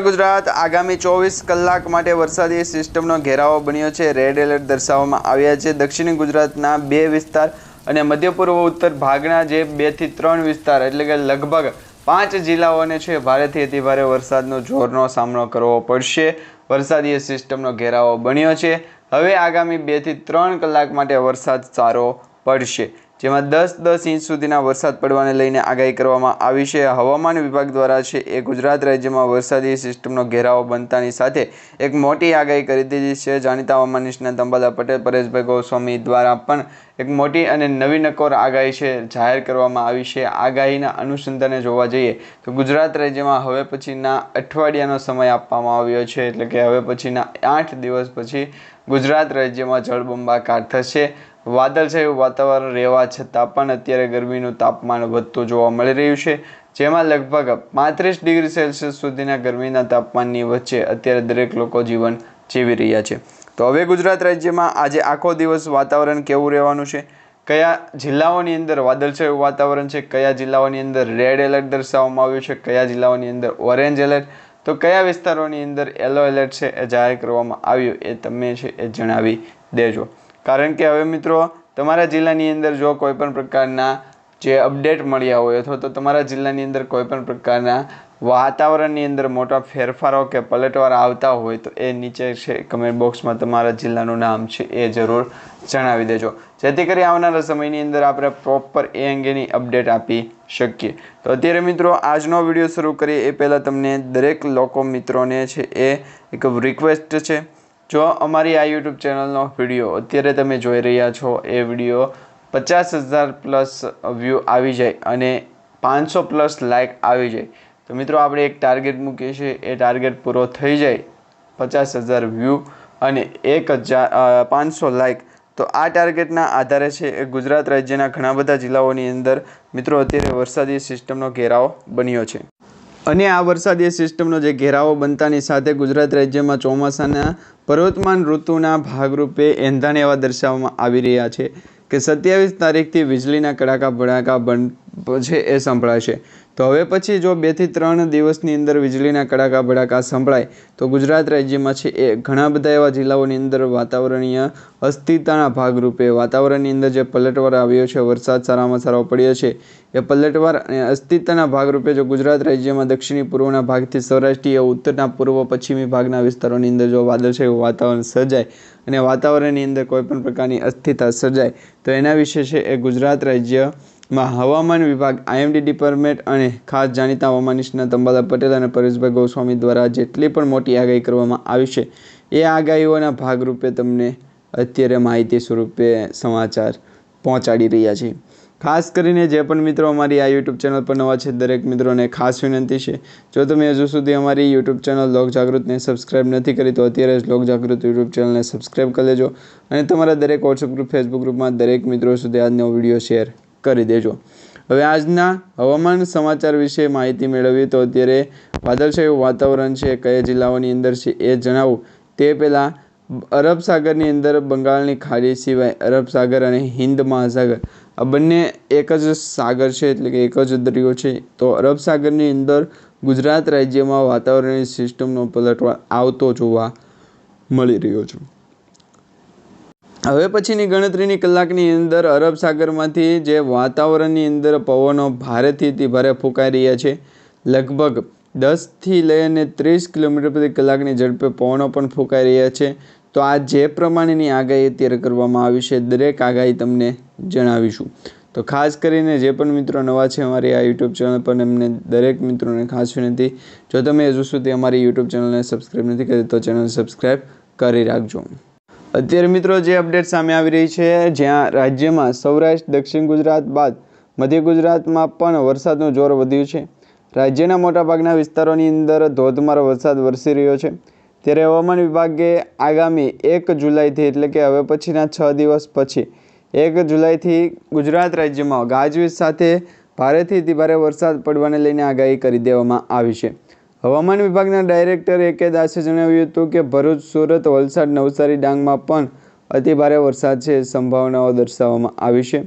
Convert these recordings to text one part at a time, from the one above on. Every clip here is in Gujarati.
ગુજરાત, આગામી ચોવીસ કલાક માટે વરસાદી સિસ્ટમનો ઘેરાવો બન્યો છે. રેડ એલર્ટ દર્શાવવામાં આવ્યા છે. દક્ષિણ ગુજરાતના બે વિસ્તાર અને મધ્ય પૂર્વ ઉત્તર ભાગના જે બેથી ત્રણ વિસ્તાર એટલે કે લગભગ પાંચ જિલ્લાઓને છે ભારેથી અતિભારે વરસાદનો જોરનો સામનો કરવો પડશે. વરસાદી સિસ્ટમનો ઘેરાવો બન્યો છે. હવે આગામી બેથી ત્રણ કલાક માટે વરસાદ સારો પડશે. જેમાં દસ દસ ઇંચ સુધીના વરસાદ પડવાને લઈને આગાહી કરવામાં આવી છે. હવામાન વિભાગ દ્વારા છે એ ગુજરાત રાજ્યમાં વરસાદી સિસ્ટમનો ઘેરાવો બનતાની સાથે એક મોટી આગાહી કરી દીધી છે. જાણીતા હવામાન નિષ્ણાત અંબાલા પટેલ, પરેશભાઈ ગોસ્વામી દ્વારા પણ એક મોટી અને નવી નકોર આગાહી છે જાહેર કરવામાં આવી છે. આગાહીના અનુસંધાને જોવા જઈએ તો ગુજરાત રાજ્યમાં હવે પછીના અઠવાડિયાનો સમય આપવામાં આવ્યો છે એટલે કે હવે પછીના આઠ દિવસ પછી ગુજરાત રાજ્યમાં જળબંબાકાર થશે. વાદળછાયું વાતાવરણ રહેવા છતાં પણ અત્યારે ગરમીનું તાપમાન વધતું જોવા મળી રહ્યું છે. જેમાં લગભગ પાંત્રીસ ડિગ્રી સેલ્સિયસ સુધીના ગરમીના તાપમાનની વચ્ચે અત્યારે દરેક લોકો જીવન જીવી રહ્યા છે. તો હવે ગુજરાત રાજ્યમાં આજે આખો દિવસ વાતાવરણ કેવું રહેવાનું છે? કયા જિલ્લાઓની અંદર વાદળછાયું વાતાવરણ છે? કયા જિલ્લાઓની અંદર રેડ એલર્ટ દર્શાવવામાં આવ્યું છે? કયા જિલ્લાઓની અંદર ઓરેન્જ એલર્ટ? તો કયા વિસ્તારોની અંદર યલો એલર્ટ છે, એ જાહેર કરવામાં આવ્યું એ તમે છે એ જણાવી દેજો. કારણ કે હવે મિત્રો, તમારા જિલ્લાની અંદર જો કોઈ પણ પ્રકારના જે અપડેટ મળ્યા હોય અથવા તો તમારા જિલ્લાની અંદર કોઈ પણ પ્રકારના વાતાવરણની અંદર મોટા ફેરફારો કે પલટવાર આવતા હોય તો એ નીચે છે કમેન્ટ બોક્સમાં તમારા જિલ્લાનું નામ છે એ જરૂર જણાવી દેજો. જેથી કરી આવનારા સમયની અંદર આપણે પ્રોપર એ અંગેની અપડેટ આપી શકીએ. તો અત્યારે મિત્રો, આજનો વીડિયો શરૂ કરીએ. એ પહેલાં તમને દરેક લોકો મિત્રોને છે એ એક રિક્વેસ્ટ છે. જો અમારી આ યુટ્યુબ ચેનલનો વીડિયો અત્યારે તમે જોઈ રહ્યા છો, એ વીડિયો પચાસ હજાર પ્લસ વ્યૂ આવી જાય અને પાંચસો પ્લસ લાઇક આવી જાય. તો મિત્રો, આપણે એક ટાર્ગેટ મૂકીએ છીએ, એ ટાર્ગેટ પૂરો થઈ જાય પચાસ હજાર વ્યૂ અને એક હજાર પાંચસો લાઇક તો આ ટાર્ગેટના આધારે છે એ ગુજરાત રાજ્યના ઘણા બધા જિલ્લાઓની અંદર મિત્રો, અત્યારે વરસાદી સિસ્ટમનો ઘેરાવો બન્યો છે. અને આ વરસાદી સિસ્ટમનો જે ઘેરાવો બનતાની સાથે ગુજરાત રાજ્યમાં ચોમાસાના પર્વતમાન ઋતુના ભાગરૂપે એંધાણ એવા દર્શાવવામાં આવી રહ્યા છે કે સત્યાવીસ તારીખથી વીજળીના કડાકા ભડાકા બન છે એ સંભળાશે તો હવે પછી જો બેથી ત્રણ દિવસની અંદર વીજળીના કડાકા ભડાકા સંભળાય, તો ગુજરાત રાજ્યમાં છે એ ઘણા બધા એવા જિલ્લાઓની અંદર વાતાવરણીય અસ્થિરતાના ભાગરૂપે. વાતાવરણની અંદર જે પલટવાર આવ્યો છે, વરસાદ સારામાં સારો પડ્યો છે, એ પલટવાર અને અસ્થિરતાના ભાગરૂપે જો ગુજરાત રાજ્યમાં દક્ષિણી પૂર્વના ભાગથી સૌરાષ્ટ્રીય, ઉત્તરના પૂર્વ, પશ્ચિમી ભાગના વિસ્તારોની અંદર જો વાદળછાયું વાતાવરણ સર્જાય અને વાતાવરણની અંદર કોઈપણ પ્રકારની અસ્થિરતા સર્જાય, તો એના વિશે છે એ ગુજરાત રાજ્યમાં હવામાન વિભાગ આઈએમડી ડિપાર્ટમેન્ટ અને ખાસ જાણીતા હવામાન નિષ્ણાત અંબાલા પટેલ અને પરેશભાઈ ગોસ્વામી દ્વારા જેટલી પણ મોટી આગાહી કરવામાં આવી છે, એ આગાહીઓના ભાગરૂપે તમને અત્યારે માહિતી સ્વરૂપે સમાચાર પહોંચાડી રહ્યા છીએ. ખાસ કરીને જે પણ મિત્રો અમારી આ યુટ્યુબ ચેનલ પર નવા છે, દરેક મિત્રોને ખાસ વિનંતી છે, જો તમે હજુ સુધી અમારી યુટ્યુબ ચેનલ લોક જાગૃતને સબસ્ક્રાઇબ નથી કરી, તો અત્યારે જ લોક જાગૃત યુટ્યુબ ચેનલને સબસ્ક્રાઇબ કરી લેજો અને તમારા દરેક વોટ્સઅપ ગ્રુપ ફેસબુક ગ્રુપમાં દરેક મિત્રો સુધી આજનો વીડિયો શેર કરી દેજો. હવે આજના હવામાન સમાચાર વિશે માહિતી મેળવીએ તો અત્યારે વાદળછાયું વાતાવરણ છે, કયા જિલ્લાઓની અંદર છે એ જણાવું. તે પહેલાં અરબ સાગરની અંદર બંગાળની ખાડી સિવાય અરબ સાગર અને હિન્દ મહાસાગર. આ બંને એક જ સાગર છે એટલે કે એક જ દરિયો છે. તો અરબ સાગરની અંદર ગુજરાત રાજ્યમાં વાતાવરણની સિસ્ટમનો પલટવાર આવતો જોવા મળી રહ્યો છે. હવે પછીની ગણતરીની કલાકની અંદર અરબ સાગરમાંથી જે વાતાવરણની અંદર પવનો ભારેથી અતિ ભારે ફૂંકાઈ રહ્યા છે, લગભગ દસથી લઈને ત્રીસ કિલોમીટર પ્રતિ કલાકની ઝડપે પવનો પણ ફૂંકાઈ રહ્યા છે. તો આ જે પ્રમાણેની આગાહી અત્યારે કરવામાં આવી છે, દરેક આગાહી તમને જણાવીશું. તો ખાસ કરીને જે પણ મિત્રો નવા છે અમારી આ યુટ્યુબ ચેનલ પર, એમને દરેક મિત્રોને ખાસ વિનંતી, જો તમે હજુ સુધી અમારી યુટ્યુબ ચેનલને સબસ્ક્રાઈબ નથી કરી, તો ચેનલ સબસ્ક્રાઈબ કરી રાખજો. અત્યારે મિત્રો જે અપડેટ સામે આવી રહી છે, જ્યાં રાજ્યમાં સૌરાષ્ટ્ર, દક્ષિણ ગુજરાત બાદ મધ્ય ગુજરાતમાં પણ વરસાદનું જોર વધ્યું છે. રાજ્યના મોટાભાગના વિસ્તારોની અંદર ધોધમાર વરસાદ વરસી રહ્યો છે. ત્યારે હવામાન વિભાગે આગામી એક જુલાઈથી, એટલે કે હવે પછીના છ દિવસ પછી, એક જુલાઈથી ગુજરાત રાજ્યમાં ગાજવીજ સાથે ભારેથી ભારે વરસાદ પડવાને લઈને આગાહી કરી દેવામાં આવી છે. હવામાન વિભાગના ડાયરેક્ટર એ દાસે જણાવ્યું હતું કે ભરૂચ, સુરત, વલસાડ, નવસારી ડાંગમાં પણ અતિ ભારે વરસાદ છે સંભાવનાઓ દર્શાવવામાં આવી છે.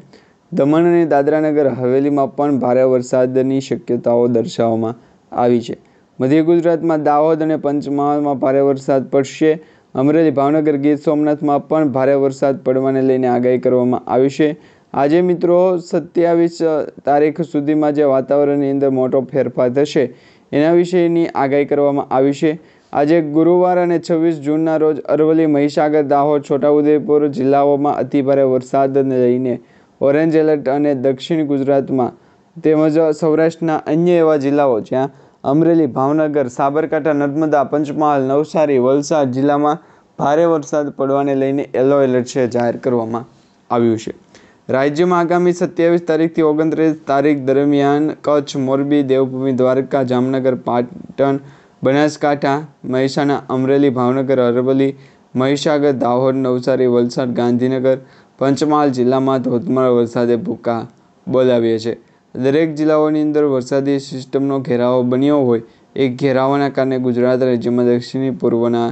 દમણ અને દાદરાનગર હવેલીમાં પણ ભારે વરસાદની શક્યતાઓ દર્શાવવામાં આવી છે. મધ્ય ગુજરાતમાં દાહોદ અને પંચમહાલમાં ભારે વરસાદ પડશે. અમરેલી, ભાવનગર, ગીર સોમનાથમાં પણ ભારે વરસાદ પડવાને લઈને આગાહી કરવામાં આવી છે. આજે મિત્રો સત્યાવીસ તારીખ સુધીમાં જે વાતાવરણની અંદર મોટો ફેરફાર થશે એના વિશેની આગાહી કરવામાં આવી છે. આજે ગુરુવાર અને છવ્વીસ જૂનના રોજ અરવલ્લી મહીસાગર, દાહોદ, છોટાઉદેપુર જિલ્લાઓમાં અતિભારે વરસાદને લઈને ઓરેન્જ એલર્ટ અને દક્ષિણ ગુજરાતમાં તેમજ સૌરાષ્ટ્રના અન્ય એવા જિલ્લાઓ જ્યાં અમરેલી, ભાવનગર, સાબરકાંઠા, નર્મદા, પંચમહાલ, નવસારી, વલસાડ જિલ્લામાં ભારે વરસાદ પડવાને લઈને યલો એલર્ટ છે જાહેર કરવામાં આવ્યું છે. રાજ્યમાં આગામી સત્યાવીસ તારીખથી ઓગણત્રીસ તારીખ દરમિયાન કચ્છ, મોરબી, દેવભૂમિ, દ્વારકા, જામનગર, પાટણ, બનાસકાંઠા, મહેસાણા, અમરેલી, ભાવનગર, અરવલ્લી, મહીસાગર, દાહોદ, નવસારી, વલસાડ, ગાંધીનગર, પંચમહાલ જિલ્લામાં ધોધમાર વરસાદે ભૂકા બોલાવ્યા છે. દરેક જિલ્લાઓની અંદર વરસાદી સિસ્ટમનો ઘેરાવો બન્યો હોય, એ ઘેરાવાના કારણે ગુજરાત રાજ્યમાં દક્ષિણી પૂર્વના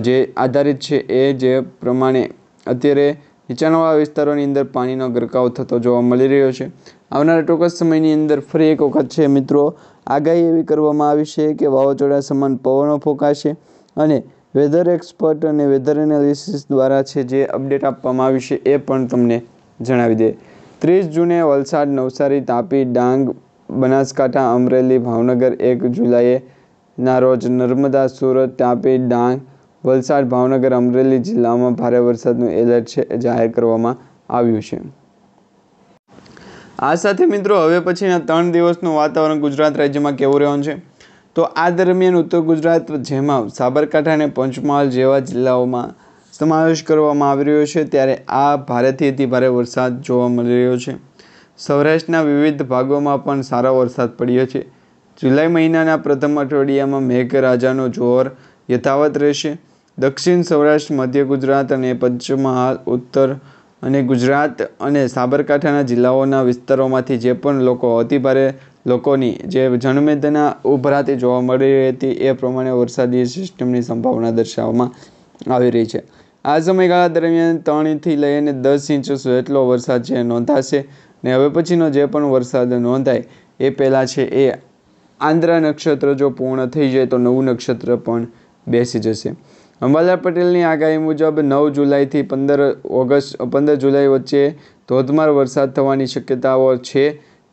જે આધારિત છે એ જે પ્રમાણે અત્યારે નીચાણવાળા વિસ્તારોની અંદર પાણીનો ગરકાવ થતો જોવા મળી રહ્યો છે. આવનારા ટૂંક સમયની અંદર ફરી એક વખત છે મિત્રો, આગાહી એવી કરવામાં આવી છે કે વાવાઝોડા સમાન પવનો ફૂંકાશે અને વેધર એક્સપર્ટ અને વેધર એનાલિસિસ દ્વારા છે જે અપડેટ આપવામાં આવી છે એ પણ તમને જણાવી દે. ત્રીસ જૂને વલસાડ, નવસારી, તાપી, ડાંગ, બનાસકાંઠા, અમરેલી, ભાવનગર, એક જુલાઈએ ના રોજ નર્મદા, સુરત, તાપી, ડાંગ વલસાડ ભાવનગર અમરેલી જિલ્લામાં ભારે વરસાદનું એલર્ટ છે જાહેર કરવામાં આવ્યું છે. આ સાથે મિત્રો હવે પછીના ત્રણ દિવસનું વાતાવરણ ગુજરાત રાજ્યમાં કેવું રહેવાનું છે? તો આ દરમિયાન ઉત્તર ગુજરાત જેમાં સાબરકાંઠા અને પંચમહાલ જેવા જિલ્લાઓમાં સમાવેશ કરવામાં આવી રહ્યો છે, ત્યારે આ ભારેથી અતિ ભારે વરસાદ જોવા મળી રહ્યો છે. સૌરાષ્ટ્રના વિવિધ ભાગોમાં પણ સારો વરસાદ પડ્યો છે. જુલાઈ મહિનાના પ્રથમ અઠવાડિયામાં મેઘરાજાનો જોર યથાવત રહેશે. દક્ષિણ સૌરાષ્ટ્ર, મધ્ય ગુજરાત અને પંચમહાલ ઉત્તર અને ગુજરાત અને સાબરકાંઠાના જિલ્લાઓના વિસ્તારોમાંથી જે પણ લોકો અતિભારે લોકોની જે જનમેદના ઉભરાતી જોવા મળી હતી એ પ્રમાણે વરસાદી સિસ્ટમની સંભાવના દર્શાવવામાં આવી રહી છે. આ સમયગાળા દરમિયાન ત્રણથી લઈને દસ ઇંચ જેટલો વરસાદ છે નોંધાશે ને હવે પછીનો જે પણ વરસાદ નોંધાય એ પહેલાં છે એ આંદ્રા નક્ષત્ર જો પૂર્ણ થઈ જાય તો નવું નક્ષત્ર પણ બેસી જશે. અંબાલાલ પટેલની આગાહી મુજબ નવ જુલાઈથી પંદર ઓગસ્ટ, પંદર જુલાઈ વચ્ચે ધોધમાર વરસાદ થવાની શક્યતાઓ છે.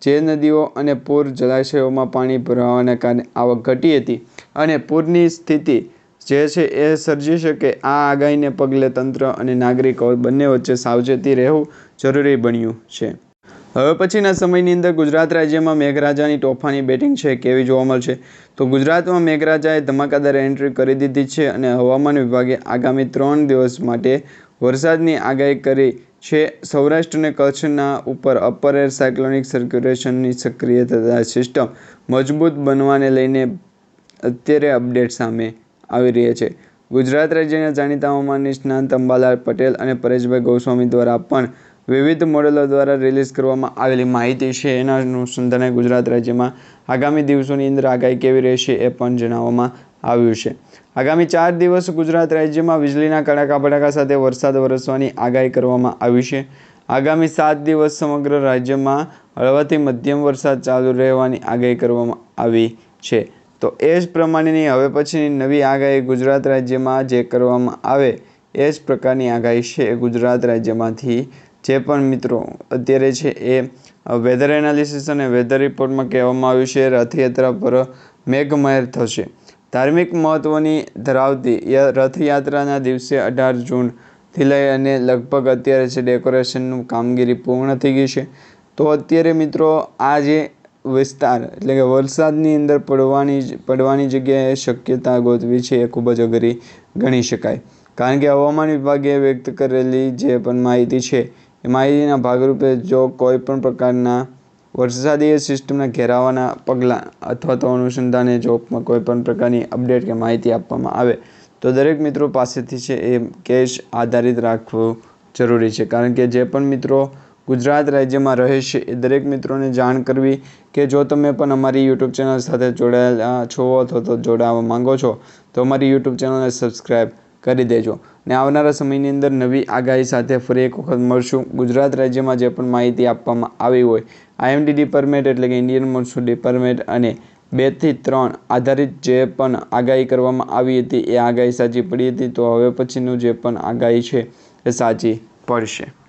જે નદીઓ અને પૂર જલાશયોમાં પાણી ભરાવાના કારણે આવક ઘટી હતી અને પૂરની સ્થિતિ જે છે એ સર્જી શકે આ આગાહીને પગલે તંત્ર અને નાગરિકો બંને વચ્ચે સાવચેતી રહેવું જરૂરી બન્યું છે. હવે પછીના સમયની અંદર ગુજરાત રાજ્યમાં મેઘરાજાની તોફાની બેટિંગ છે, કેવી જોવા મળશે? તો ગુજરાતમાં મેઘરાજાએ ધમાકાદાર એન્ટ્રી કરી દીધી છે અને હવામાન વિભાગે આગામી ત્રણ દિવસ માટે વરસાદની આગાહી કરી છે. સૌરાષ્ટ્ર અને કચ્છના ઉપર અપર એર સાયક્લોનિક સર્ક્યુલેશનની સક્રિયતા સિસ્ટમ મજબૂત બનવાને લઈને અત્યારે અપડેટ સામે આવી રહ્યા છે. ગુજરાત રાજ્યના જાણીતા હવામાન નિષ્ણાંત અંબાલાલ પટેલ અને પરેશભાઈ ગોસ્વામી દ્વારા પણ વિવિધ મોડેલો દ્વારા રિલીઝ કરવામાં આવેલી માહિતી છે. એના અનુસંધાને ગુજરાત રાજ્યમાં આગામી દિવસોની અંદર આગાહી કેવી રહેશે એ પણ જણાવવામાં આવ્યું છે. આગામી ચાર દિવસ ગુજરાત રાજ્યમાં વીજળીના કડાકા ભડાકા સાથે વરસાદ વરસવાની આગાહી કરવામાં આવી છે. આગામી સાત દિવસ સમગ્ર રાજ્યમાં હળવાથી મધ્યમ વરસાદ ચાલુ રહેવાની આગાહી કરવામાં આવી છે. તો એ જ પ્રમાણેની હવે પછીની નવી આગાહી ગુજરાત રાજ્યમાં જે કરવામાં આવે એ જ પ્રકારની આગાહી છે એ ગુજરાત રાજ્યમાંથી જે પણ મિત્રો અત્યારે છે એ વેધર એનાલિસિસ અને વેધર રિપોર્ટમાં કહેવામાં આવ્યું છે, રથયાત્રા પર મેઘમહેર થશે. ધાર્મિક મહત્ત્વની ધરાવતી રથયાત્રાના દિવસે અઢાર જૂનથી લઈ અને લગભગ અત્યારે છે ડેકોરેશનનું કામગીરી પૂર્ણ થઈ ગઈ છે. તો અત્યારે મિત્રો આ જે વિસ્તાર એટલે કે વરસાદની અંદર પડવાની પડવાની જગ્યાએ શક્યતા ગોતવી છે એ ખૂબ જ અઘરી ગણી શકાય. કારણ કે હવામાન વિભાગે વ્યક્ત કરેલી જે પણ માહિતી છે માહિતીના ભાગરૂપે જો કોઈ પણ પ્રકારના વરસાદી સિસ્ટમના ઘેરાવાના પગલાં અથવા તો અનુસંધાને જો કોઈ પણ પ્રકારની અપડેટ કે માહિતી આપવામાં આવે, તો દરેક મિત્રો પાસેથી છે એ કેશ આધારિત રાખવું જરૂરી છે. કારણ કે જે પણ મિત્રો ગુજરાત રાજ્યમાં રહે છે, એ દરેક મિત્રોને જાણ કરવી કે જો તમે પણ અમારી યુટ્યુબ ચેનલ સાથે જોડાયેલા છો અથવા તો જોડાવા માંગો છો, તો અમારી યુટ્યુબ ચેનલને સબસ્ક્રાઈબ કરી દેજો. ને આવનારા સમયની અંદર નવી આગાહી સાથે ફરી એક વખત મળશું. ગુજરાત રાજ્યમાં જે પણ માહિતી આપવામાં આવી હોય આઈએમડી ડિપાર્ટમેન્ટ એટલે કે ઇન્ડિયન મોન્સૂન ડિપાર્ટમેન્ટ અને બેથી ત્રણ આધારિત જે પણ આગાહી કરવામાં આવી હતી, એ આગાહી સાચી પડી હતી, તો હવે પછીનું જે પણ આગાહી છે, એ સાચી પડશે.